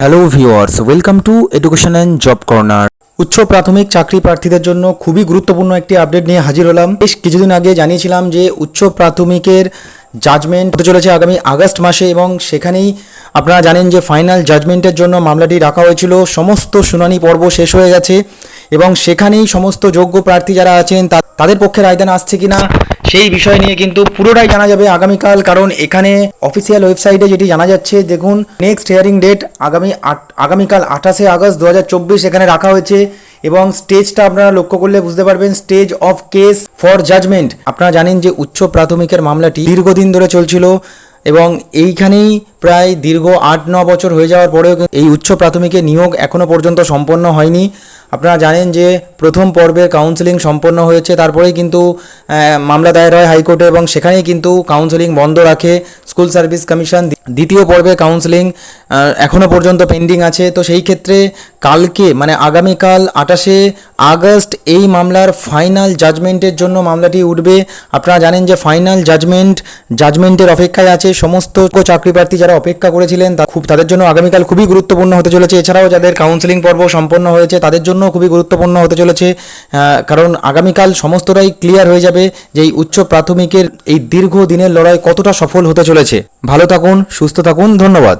Hello viewers welcome to education and job corner উচ্চ প্রাথমিক চাকরি প্রার্থীদের জন্য খুবই গুরুত্বপূর্ণ একটি আপডেট নিয়ে হাজির হলাম। বেশ কিছুদিন আগে জানিয়েছিলাম যে উচ্চ প্রাথমিকের জাজমেন্ট হতে চলেছে আগামী আগস্ট মাসে এবং সেখানেই আপনারা জানেন যে ফাইনাল জাজমেন্টের জন্য মামলাটি রাখা হয়েছিল। সমস্ত শুনানি পর্ব শেষ হয়ে গেছে এবং সেখানেই সমস্ত যোগ্য প্রার্থী যারা আছেন তাদের পক্ষে রায়দান আসছে কিনা সেই বিষয় নিয়ে কিন্তু পুরোটাই জানা যাবে আগামীকাল, কারণ এখানে অফিসিয়াল ওয়েবসাইটে যেটি জানা যাচ্ছে, দেখুন নেক্সট হিয়ারিং ডেট আগামী আট আগামীকাল আঠাশে আগস্ট দু হাজার চব্বিশ এখানে রাখা হয়েছে এবং স্টেজটা আপনারা লক্ষ্য করলে বুঝতে পারবেন stage of case for judgment. আপনারা জানেন যে উচ্চ প্রাথমিকের মামলাটি দীর্ঘদিন ধরে চলছিল এবং এইখানেই প্রায় দীর্ঘ আট ন বছর হয়ে যাওয়ার পরেও এই উচ্চ প্রাথমিকের নিয়োগ এখনও পর্যন্ত সম্পন্ন হয়নি। আপনারা জানেন যে প্রথম পর্বে কাউন্সেলিং সম্পন্ন হয়েছে, তারপরেই কিন্তু মামলা দায়ের হয় হাইকোর্টে এবং সেখানেই কিন্তু কাউন্সেলিং বন্ধ রাখে স্কুল সার্ভিস কমিশন। দ্বিতীয় পর্বে কাউন্সেলিং এখনও পর্যন্ত পেন্ডিং আছে। তো সেই ক্ষেত্রে কালকে মানে আগামীকাল আঠাশে আগস্ট এই মামলার ফাইনাল জাজমেন্টের জন্য মামলাটি উঠবে। আপনারা জানেন যে ফাইনাল জাজমেন্ট জাজমেন্টের অপেক্ষায় আছে সমস্ত চাকরি প্রার্থী যারা অপেক্ষা করেছিলেন, তা খুব তাদের জন্য আগামীকাল খুবই গুরুত্বপূর্ণ হতে চলেছে। এছাড়াও যাদের কাউন্সেলিং পর্ব সম্পন্ন হয়েছে, তাদের জন্য খুবই গুরুত্বপূর্ণ হতে চলেছে। কারণ আগামীকাল সমস্তটাই ক্লিয়ার হয়ে যাবে যে এই উচ্চ প্রাথমিকের এই দীর্ঘ দিনের লড়াই কতটা সফল হতে চলেছে। ভালো থাকুন, সুস্থ থাকুন, ধন্যবাদ।